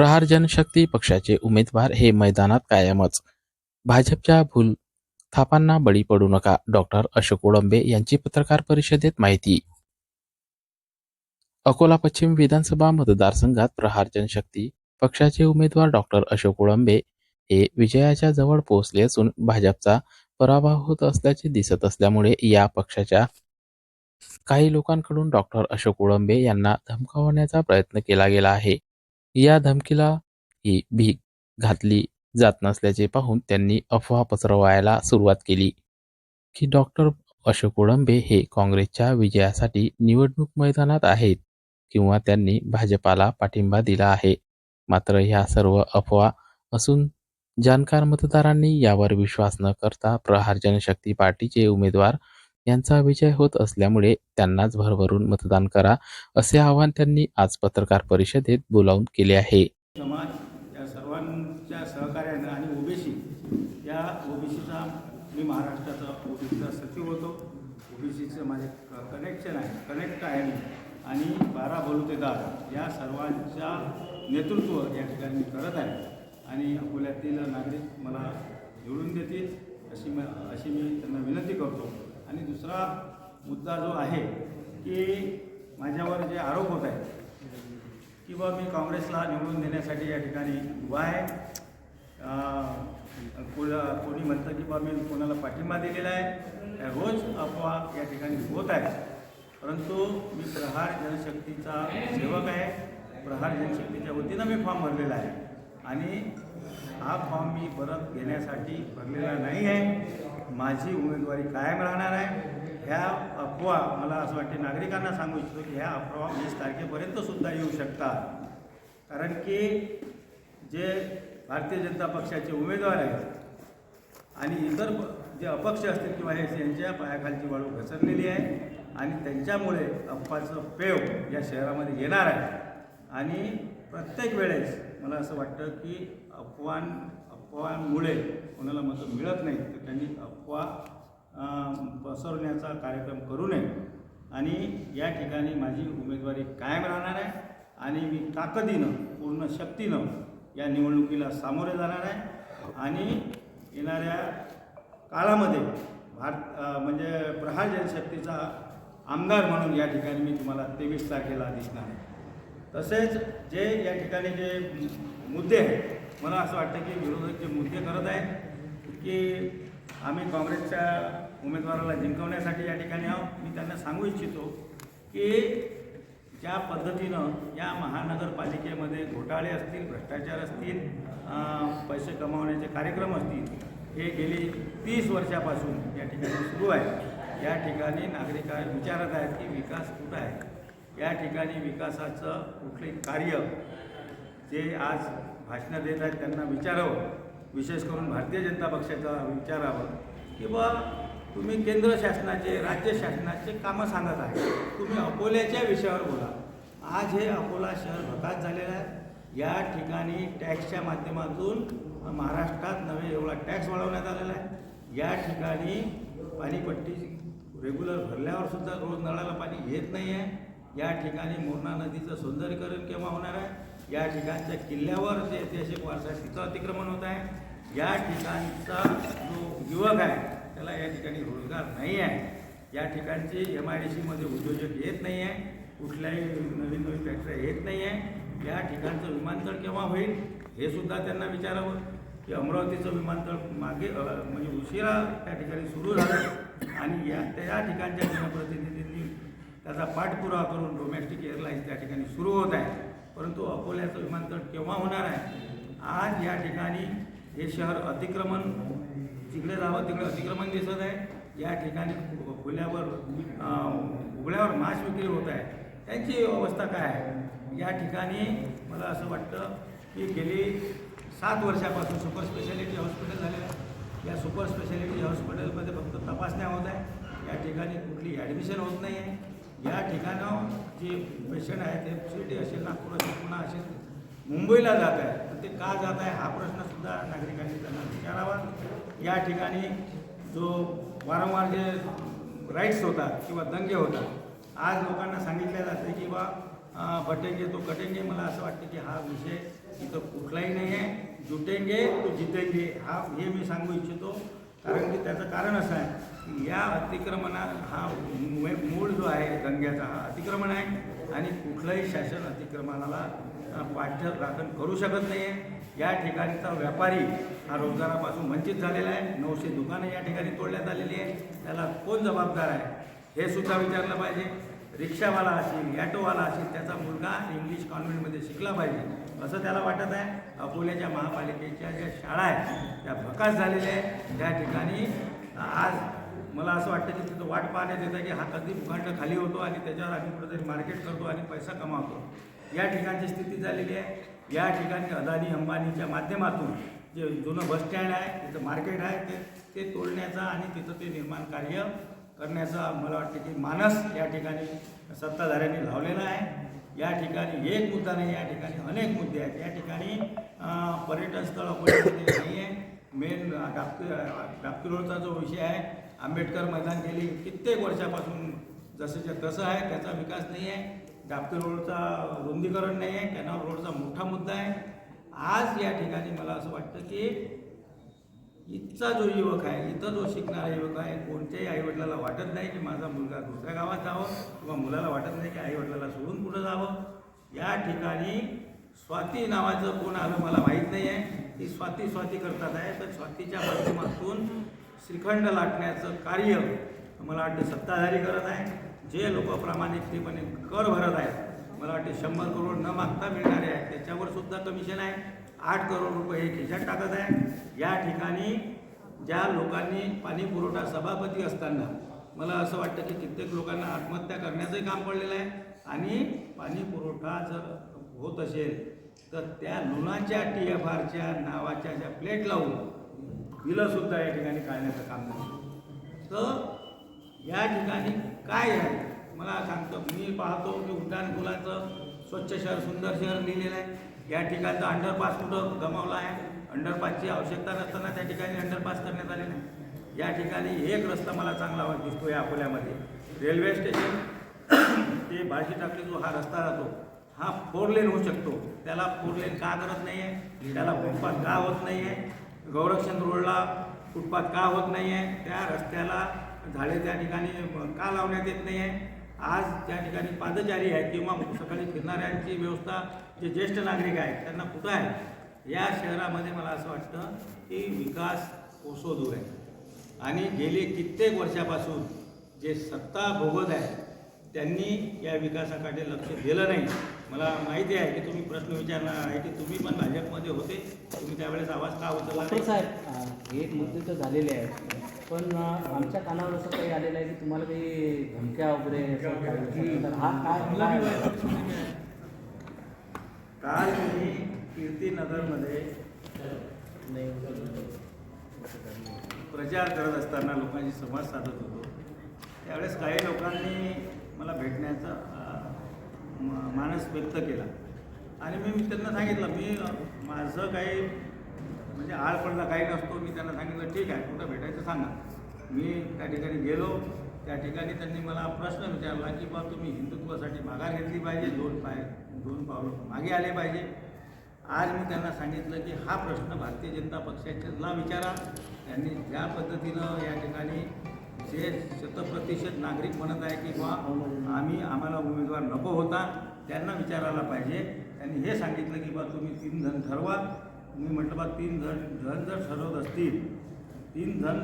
प्रहार जनशक्ती पक्षाचे उमेदवार हे मैदानात कायमच. भाजपच्या भूल थापांना बळी पडू नका डॉक्टर अशोक ओळंबे यांची पत्रकार परिषदेत माहिती. अकोला पश्चिम विधानसभा मतदारसंघात प्रहार जनशक्ती पक्षाचे उमेदवार डॉक्टर अशोक ओळंबे हे विजयाच्या जवळ पोहोचले असून भाजपचा पराभव होत असल्याचे दिसत असल्यामुळे या पक्षाच्या काही लोकांकडून डॉक्टर अशोक ओळंबे यांना धमकावण्याचा प्रयत्न केला गेला आहे. या धमकीला ही भीक घातली जात नसल्याचे पाहून त्यांनी अफवा पसरवायला सुरुवात केली. की डॉक्टर अशोक उडंबे हे काँग्रेसच्या विजयासाठी निवडणूक मैदानात आहेत किंवा त्यांनी भाजपाला पाठिंबा दिला आहे. मात्र ह्या सर्व अफवा असून जाणकार मतदारांनी यावर विश्वास न करता प्रहार जनशक्ती पार्टीचे उमेदवार यांचा विजय होत असल्यामुळे त्यांनाच भरभरून मतदान करा असे आवाहन त्यांनी आज पत्रकार परिषदेत बोलावून केले आहे. समाज या सर्वांच्या सहकार्यानं आणि ओबीसी या ओबीसीचा मी महाराष्ट्राचा ओबीसीचा सचिव होतो. ओबीसीचं माझे कनेक्शन आहे कनेक्ट आहे मी. आणि बारा बलुतेदार या सर्वांच्या नेतृत्व या ठिकाणी मी करत आहे. आणि अकोल्यातील नागरिक मला निवडून देतील अशी म अशी मी त्यांना विनंती करतो. आणि दुसरा मुद्दा जो आहे की माझ्यावर जे आरोप होत आहेत किंवा मी काँग्रेसला निवडून देण्यासाठी या ठिकाणी उभा आहे. कोणा कोणी म्हणतं की बा मी कोणाला पाठिंबा दिलेला आहे. रोज अफवा या ठिकाणी होत आहे परंतु मी प्रहार जनशक्तीचा सेवक आहे. प्रहार जनशक्तीच्या वतीनं मी फॉर्म भरलेला आहे. आणि हा फॉर्म मी परत घेण्यासाठी भरलेला नाही आहे. माझी उमेदवारी कायम राहणार आहे. ह्या अफवा मला असं वाटते नागरिकांना सांगू इच्छितो की ह्या अफवा वीस तारखेपर्यंत सुद्धा येऊ शकतात. कारण की जे भारतीय जनता पक्षाचे उमेदवार आहेत आणि इतर जे अपक्ष असतील किंवा हे यांच्या पायाखालची वाळू घसरलेली आहे आणि त्यांच्यामुळे अफवाचं पेव या शहरामध्ये येणार आहे. आणि प्रत्येक वेळेस मला असं वाटतं की अफवां अफवांमुळे कोणाला मतं मिळत नाही तर त्यांनी अफवा पसरवण्याचा कार्यक्रम करू नये. आणि या ठिकाणी माझी उमेदवारी कायम राहणार आहे आणि मी ताकदीनं पूर्ण शक्तीनं या निवडणुकीला सामोरे जाणार आहे. आणि येणाऱ्या काळामध्ये भारत म्हणजे प्रहार जनशक्तीचा आमदार म्हणून या ठिकाणी मी तुम्हाला तेवीस तारखेला दिसणार आहे. तसेच जे या ठिकाणी जे मुद्दे आहेत मला असं वाटतं की विरोधक जे मुद्दे करत आहेत की आम्ही काँग्रेसच्या उमेदवाराला जिंकवण्यासाठी या ठिकाणी आहोत. मी त्यांना सांगू इच्छितो की ज्या पद्धतीनं या महानगरपालिकेमध्ये घोटाळे असतील भ्रष्टाचार असतील पैसे कमावण्याचे कार्यक्रम असतील हे गेली तीस वर्षापासून या ठिकाणी सुरू आहे या ठिकाणी नागरिक विचारत आहेत की विकास कुठं आहे? या ठिकाणी विकासाचं कुठले कार्य जे आज भाषणं देत आहेत त्यांना विचारावं. विशेष करून भारतीय जनता पक्षाचा विचारावं. किंवा तुम्ही केंद्र शासनाचे राज्य शासनाचे कामं सांगत आहे. तुम्ही अकोल्याच्या विषयावर बोला. आज हे अकोला शहर भकास झालेलं आहे. या ठिकाणी टॅक्सच्या माध्यमातून महाराष्ट्रात नवे एवढा टॅक्स वाढवण्यात आलेला आहे. या ठिकाणी पाणीपट्टी रेग्युलर भरल्यावर सुद्धा रोज नळाला पाणी येत नाही आहे या ठिकाणी मोरणा नदीचं सौंदर्यीकरण केव्हा होणार आहे? या ठिकाणच्या किल्ल्यावर जे ऐतिहासिक वारसा तिचं अतिक्रमण होत आहे या ठिकाणचा जो युवक आहे त्याला या ठिकाणी रोजगार नाही आहे. या ठिकाणचे एम आय डी सीमध्ये उद्योजक येत नाही आहे कुठल्याही नवीन नवीन फॅक्टऱ्या येत नाही आहे. या ठिकाणचं विमानतळ केव्हा होईल हे सुद्धा त्यांना विचारावं. की अमरावतीचं विमानतळ मागे म्हणजे उशिरा त्या ठिकाणी सुरू झालं आणि या त्या ठिकाणच्या जनप्रतिनिधींनी त्याचा पाठपुरावा करून डोमेस्टिक एअरलाईन्स त्या ठिकाणी सुरू होत आहे परंतु अकोल्याचं विमानतळ केव्हा होणार आहे? आज या ठिकाणी हे शहर अतिक्रमण जिकडे जावं तिकडे अतिक्रमण दिसत आहे. या ठिकाणी खुल्यावर उघड्यावर मांस विक्री होत आहे. त्यांची अवस्था काय आहे? या ठिकाणी मला असं वाटतं की गेली सात वर्षापासून सुपर स्पेशालिटी हॉस्पिटल झालेलं आहे. या सुपर स्पेशालिटी हॉस्पिटलमध्ये फक्त तपासण्या होत आहे या ठिकाणी कुठली ॲडमिशन होत नाही आहे या ठिकाणं जे पेशंट आहे ते शिर्डी असेल नागपूर असेल पुन्हा असेल मुंबईला जात आहे तर ते का जात आहे हा प्रश्नसुद्धा नागरिकांनी त्यांना विचारावा. या ठिकाणी जो वारंवार जे राईट्स होतात किंवा दंगे होतात आज लोकांना सांगितलं जाते की बा बटेंगे तो कटेंगे. मला असं वाटतं की हा विषय इथं कुठलाही नाही आहे जुटेंगे तो जितेंगे. हा हे मी सांगू इच्छितो. कारण की त्याचं कारण असं आहे की या अतिक्रमणा हा मूळ जो आहे दंग्याचा हा अतिक्रमण आहे आणि कुठलंही शासन अतिक्रमणाला पाठ्य राखण करू शकत नाही आहे या ठिकाणचा व्यापारी हा रोजगारापासून वंचित झालेला आहे. नऊशे दुकानं या ठिकाणी तोडण्यात आलेली आहे त्याला कोण जबाबदार आहे हे सुद्धा विचारलं पाहिजे. रिक्षावाला असेल ॲटोवाला असेल त्याचा मुलगा इंग्लिश कॉन्व्हेंटमध्ये शिकला पाहिजे असं त्याला वाटत आहे. अकोल्याच्या महापालिकेच्या ज्या शाळा आहेत त्या भकास झालेल्या आहेत. त्या ठिकाणी आज मला असं वाटतं की तिथं वाट पाहण्यात येतं की हा कधी भूखंड खाली होतो आणि त्याच्यावर आम्ही कुठेतरी मार्केट करतो आणि पैसा कमावतो. या ठिकाणची स्थिती झालेली आहे. या ठिकाणी अदानी अंबानीच्या माध्यमातून जे जुनं बसस्टँड आहे तिथं मार्केट आहे ते ते तोडण्याचा आणि तिथं ते निर्माण कार्य करण्याचा मला वाटतं की मानस या ठिकाणी सत्ताधाऱ्यांनी लावलेला आहे. या ठिकाणी एक मुद्दा नाही या ठिकाणी अनेक मुद्दे आहेत. या ठिकाणी पर्यटन स्थळ अकोल्यामध्ये नाही आहे. मेन डापकी डापकी रोडचा जो विषय आहे आंबेडकर मैदान गेली कित्येक वर्षापासून जसंच्या तसं आहे त्याचा विकास नाही आहे. डापकी रोडचा रुंदीकरण नाही आहे कॅनॉल रोडचा मोठा मुद्दा आहे. आज या ठिकाणी मला असं वाटतं की इथचा जो युवक आहे इथं जो शिकणारा युवक आहे कोणत्याही आईवडिलाला वाटत नाही की माझा मुलगा दुसऱ्या गावात जावं किंवा मुलाला वाटत नाही की आईवडिलाला सोडून कुठं जावं. या ठिकाणी स्वाती नावाचं कोण आलं मला माहीत नाही आहे ती स्वाती स्वाती करतात आहे. तर स्वातीच्या माध्यमातून श्रीखंड लाटण्याचं कार्य मला वाटतं सत्ताधारी करत आहे. जे लोक प्रामाणिकतेपणे कर भरत आहेत मला वाटते शंभर करोड न मागता मिळणारे आहेत त्याच्यावर सुद्धा कमिशन आहे. आठ करोड रुपये हे खिशात टाकत आहे. या ठिकाणी ज्या लोकांनी पाणी पुरवठा सभापती असताना मला असं वाटतं की कित्येक लोकांना आत्महत्या करण्याचंही काम पडलेलं आहे आणि पाणी पुरवठा जर होत असेल तर त्या लोणाच्या टी एफ आरच्या नावाच्या ज्या प्लेट लावून बिलंसुद्धा या ठिकाणी काढण्याचं काम नाही तर या ठिकाणी काय आहे? मला सांगतो मी पाहतो की उड्डाणपुलाचं स्वच्छ शहर सुंदर शहर लिहिलेलं आहे. या ठिकाणचा अंडरपास कुठं गमावला आहे? अंडरपासची आवश्यकता नसताना त्या ठिकाणी अंडरपास करण्यात आले नाही. या ठिकाणी एक रस्ता मला चांगला वाट दिसतो या अकोल्यामध्ये. रेल्वे स्टेशन ते भाषी टाकली जो हा रस्ता राहतो हा फोर लेन होऊ शकतो. त्याला फोर लेन का करत नाही आहे त्याला फुटपाथ का होत नाही आहे गौरक्षण रोडला फुटपाथ का होत नाही आहे त्या रस्त्याला झाडे त्या ठिकाणी का लावण्यात येत नाही आहे आज त्या ठिकाणी पादचारी आहेत किंवा सकाळी फिरणाऱ्यांची व्यवस्था जे ज्येष्ठ नागरिक आहेत त्यांना कुठं आहे? या शहरामध्ये मला असं वाटतं की विकास ओसो दूर आहे. आणि गेली कित्येक वर्षापासून जे सत्ता भोगत आहे त्यांनी या विकासाकडे लक्ष दिलं नाही. मला माहिती आहे की तुम्ही प्रश्न विचारणार आहे की तुम्ही पण भाजपमध्ये होते तुम्ही त्यावेळेस आवाज का होतो साहेब हे मुद्दे तर झालेले आहेत. पण आमच्या कानावर असं काही आलेलं आहे की तुम्हाला काही धमक्या वगैरे असं हा काय काल मी कीर्तीनगरमध्ये प्रचार करत असताना लोकांशी संवाद साधत होतो. त्यावेळेस काही लोकांनी मला भेटण्याचा मानस व्यक्त केला. आणि मी त्यांना सांगितलं मी माझं काही म्हणजे आळ पडला काही नसतो. मी त्यांना सांगितलं ठीक आहे कुठं भेटायचं सांगा. मी त्या ठिकाणी गेलो. त्या ठिकाणी त्यांनी मला प्रश्न विचारला की बा तुम्ही हिंदुत्वासाठी माघार घेतली पाहिजे? दोन पाय दोन पावलं मागे आले पाहिजे. आज मी त्यांना सांगितलं की हा प्रश्न भारतीय जनता पक्षाच्याला विचारा. त्यांनी ज्या पद्धतीनं या ठिकाणी जे शतप्रतिशत नागरिक म्हणत आहे की बा आम्ही आम्हाला उमेदवार नको होता त्यांना विचारायला पाहिजे. त्यांनी हे सांगितलं की बा तुम्ही तीन जण ठरवा. मी म्हटलं बा तीन जण जण जर ठरवत असतील तीन जण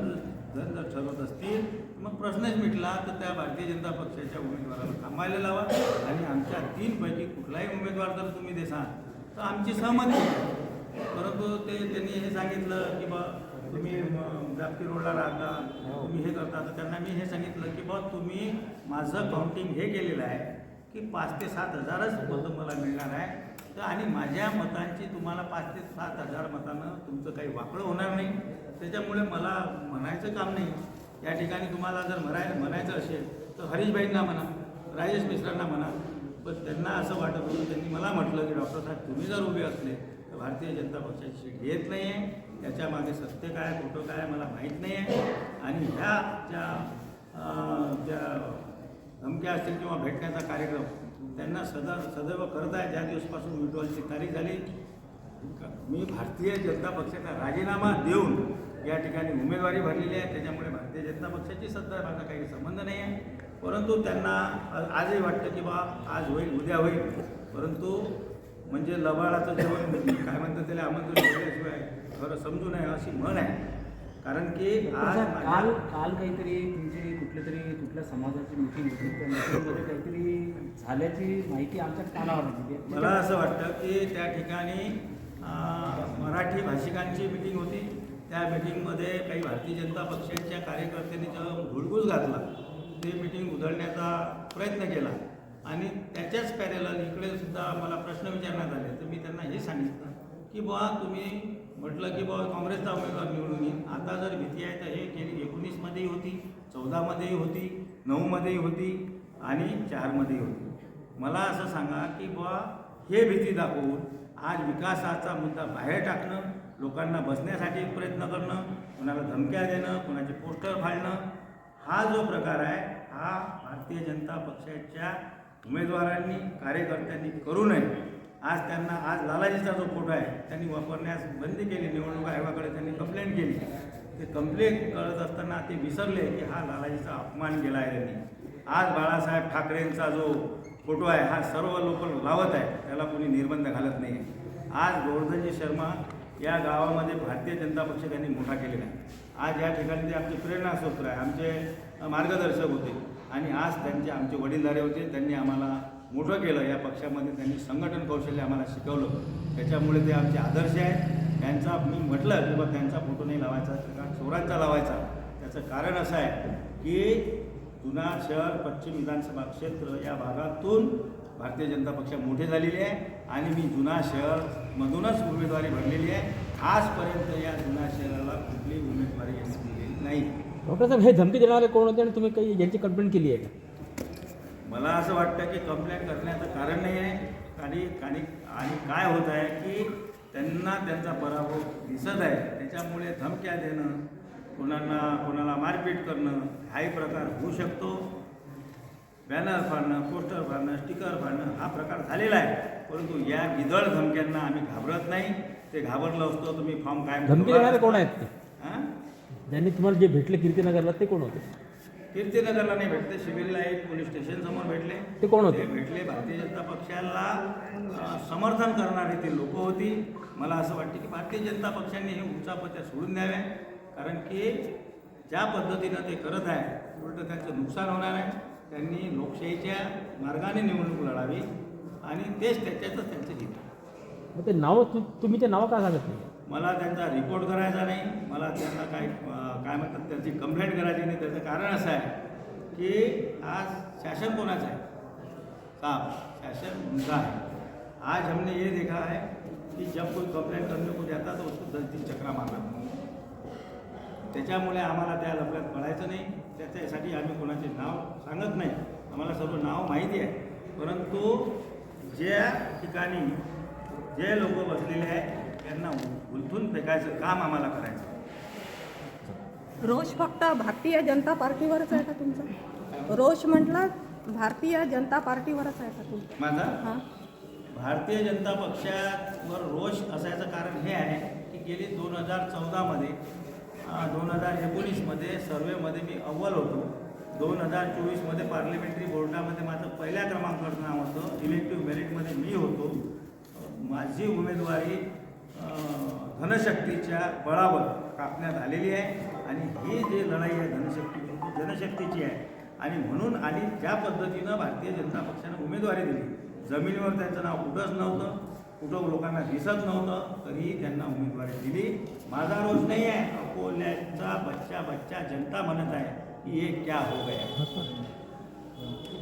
जण जर ठरवत असतील मग प्रश्नच मिटला तर त्या भारतीय जनता पक्षाच्या उमेदवाराला थांबायला लावा आणि आमच्या तीनपैकी कुठलाही उमेदवार जर तुम्ही देसाल तर आमची सहमती आहे. परंतु ते त्यांनी हे सांगितलं की बा तुम्ही व्याप्ती रोडला राहता तुम्ही हे करता तर त्यांना मी हे सांगितलं की बा तुम्ही माझं काउंटिंग हे केलेलं आहे की पाच ते सात हजारच मतं मला मिळणार आहे तर आणि माझ्या मतांची तुम्हाला पाच ते सात हजार मतानं तुमचं काही वाकडं होणार नाही. त्याच्यामुळे मला म्हणायचं काम नाही. या ठिकाणी तुम्हाला जर म्हणाय म्हणायचं असेल तर हरीशभाईंना म्हणा राजेश मिश्रांना म्हणा. पण त्यांना असं वाटत होतं त्यांनी मला म्हटलं की डॉक्टर साहेब तुम्ही जर उभे असले तर भारतीय जनता पक्षाची सीट घेत नाही आहे त्याच्यामागे सत्य काय खोटं काय मला माहीत नाही आहे आणि ह्या ज्या ज्या धमक्या असतील किंवा भेटण्याचा कार्यक्रम त्यांना सदा सदैव करत आहे ज्या दिवसपासून विड्रॉलची तारीख झाली मी भारतीय जनता पक्षाचा राजीनामा देऊन या ठिकाणी उमेदवारी भरलेली आहे. त्याच्यामुळे भारतीय जनता पक्षाची सध्या माझा काही संबंध नाही आहे. परंतु त्यांना आजही वाटतं की बा आज होईल उद्या होईल. परंतु म्हणजे लबाळाचं जेवण काय म्हणतात त्याला आमंत्रण दिल्याशिवाय खरं समजू नये अशी म्हण आहे. कारण की आज काल काल काहीतरी तुमची कुठल्या तरी कुठल्या समाजाची मिटिंग होती त्या मिटिंगमध्ये काहीतरी झाल्याची माहिती आमच्या कानावर आली. मला असं वाटतं की त्या ठिकाणी मराठी भाषिकांची मिटिंग होती. त्या मिटिंगमध्ये काही भारतीय जनता पक्षाच्या कार्यकर्त्यांनी जो घुडगुस घातला ते मिटिंग उधळण्याचा प्रयत्न केला. आणि त्याच्याच पॅरेलल इकडे सुद्धा मला प्रश्न विचारण्यात आले. तर मी त्यांना हे सांगितलं की बुवा तुम्ही म्हटलं की बुवा काँग्रेसचा उमेदवार निवडून येईल. आता जर भीती आहे तर हे गेली. एकोणीसमध्येही होती चौदामध्येही होती नऊमध्येही होती आणि चारमध्येही होती. मला असं सांगा की बुवा हे भीती दाखवून आज विकासाचा मुद्दा बाहेर टाकणं लोकांना बसण्यासाठी प्रयत्न करणं कोणाला धमक्या देणं कोणाचे पोस्टर फाडणं हा जो प्रकार आहे हा भारतीय जनता पक्षाच्या उमेदवारांनी कार्यकर्त्यांनी करू नये. आज त्यांना आज लालाजीचा जो फोटो आहे त्यांनी वापरण्यास बंदी केली. निवडणूक आयोगाकडे त्यांनी कंप्लेंट केली. ते कंप्लेंट करत असताना ते विसरले की हा लालाजीचा अपमान केला आहे त्यांनी. आज बाळासाहेब ठाकरेंचा जो फोटो आहे हा सर्व लोक लावत आहे त्याला कोणी निर्बंध घालत नाही आज गोवर्धनजी शर्मा या गावामध्ये भारतीय जनता पक्ष त्यांनी मोठा केलेला आहे. आज या ठिकाणी ते आमचे प्रेरणास्रोत आहे. आमचे मार्गदर्शक होते. आणि आज त्यांचे आमचे वडीलधारे होते. त्यांनी आम्हाला मोठं केलं. या पक्षामध्ये त्यांनी संघटन कौशल्य आम्हाला शिकवलं त्याच्यामुळे ते आमचे आदर्श आहेत. त्यांचा मी म्हटलं की बाबा त्यांचा फोटो नाही लावायचा किंवा चोरांचा लावायचा. त्याचं कारण असं आहे की जुना शहर पश्चिम विधानसभा क्षेत्र या भागातून भारतीय जनता पक्ष मोठे झालेले आहे आणि मी जुना शहरमधूनच उमेदवारी भरलेली आहे. आजपर्यंत या जुना शहराला कुठली उमेदवारी यांनी दिलेली नाही. डॉक्टर साहेब हे धमकी देणारे कोण होते आणि तुम्ही काही यांची कंप्लेंट केली आहे का? मला असं वाटतं की कंप्लेंट करण्याचं कारण नाही आहे. आणि आणि आणि काय होत आहे की त्यांना त्यांचा पराभव दिसत आहे. त्याच्यामुळे धमक्या देणं कोणाला कोणाला मारपीट करणं हाही प्रकार होऊ शकतो. बॅनर फाडणं पोस्टर फाडणं स्टिकर फाडणं हा प्रकार झालेला आहे. परंतु या विदळ धमक्यांना आम्ही घाबरत नाही. ते घाबरलं असतो तुम्ही फॉर्म काय धमकी देणारे कोण आहेत ते? हां? ज्यांनी तुम्हाला जे भेटले कीर्तीनगरला ते कोण होते? कीर्तीनगरला नाही भेटले सिव्हिल लाईन पोलीस स्टेशन समोर भेटले. ते कोण होते? भेटले भारतीय जनता पक्षाला समर्थन करणारी ते लोक होती. मला असं वाटतं की भारतीय जनता पक्षाने हे उचापत्या सोडून द्याव्या कारण की ज्या पद्धतीनं ते करत आहे उलट त्यांचं नुकसान होणार आहे. त्यांनी लोकशाहीच्या मार्गाने निवडणूक लढावी आणि तेच त्याच्यातच त्यांचं हित आहे. मग ते नाव तुम्ही ते नाव का सांगत नाही? मला त्यांचा रिपोर्ट करायचा नाही मला त्यांना काय काय म्हणतात त्याची कंप्लेंट करायची नाही. त्याचं कारण असं आहे की आज शासन कोणाचं आहे? का? शासन उनका है आज हमने ये देखा है कि जब कोई कंप्लेंट करने को जाता तो उसको दस दिन चक्रा मारना त्याच्यामुळे आम्हाला त्या लपल्यात पडायचं नाही. त्याच्यासाठी आम्ही कोणाचे नाव सांगत नाही. आम्हाला सर्व नाव माहिती आहे. परंतु ज्या ठिकाणी जे लोक बसलेले आहेत उलथून फेकायचं काम आम्हाला करायचं. रोष फक्त भारतीय जनता पार्टीवरच आहे का तुमचा? रोष म्हटलं भारतीय जनता पार्टीवरच आहे का तुमचा? माझा? हां. भारतीय जनता पक्षावर रोष असायचं कारण हे आहे की गेली दोन हजार चौदामध्ये दोन हजार एकोणीसमध्ये सर्वेमध्ये मी अव्वल होतो. दोन हजार चोवीसमध्ये पार्लमेंटरी बोर्डामध्ये माझं पहिल्या क्रमांकाचं नाव होतं. इलेक्टिव्ह मेरिटमध्ये मी होतो. माझी उमेदवारी धनशक्तीच्या बळावर कापण्यात आलेली आहे. आणि ही जी लढाई आहे धनशक्ती जनशक्तीची आहे. आणि म्हणून आणि ज्या पद्धतीनं भारतीय जनता पक्षानं उमेदवारी दिली जमिनीवर त्यांचं नाव कुठंच नव्हतं कुठं लोकांना दिसत नव्हतं तरीही त्यांना उमेदवारी दिली. माझा रोज नाही आहे. अकोल्याचा बच्चा बच्चा जनता म्हणत आहे की हे क्या हो गया?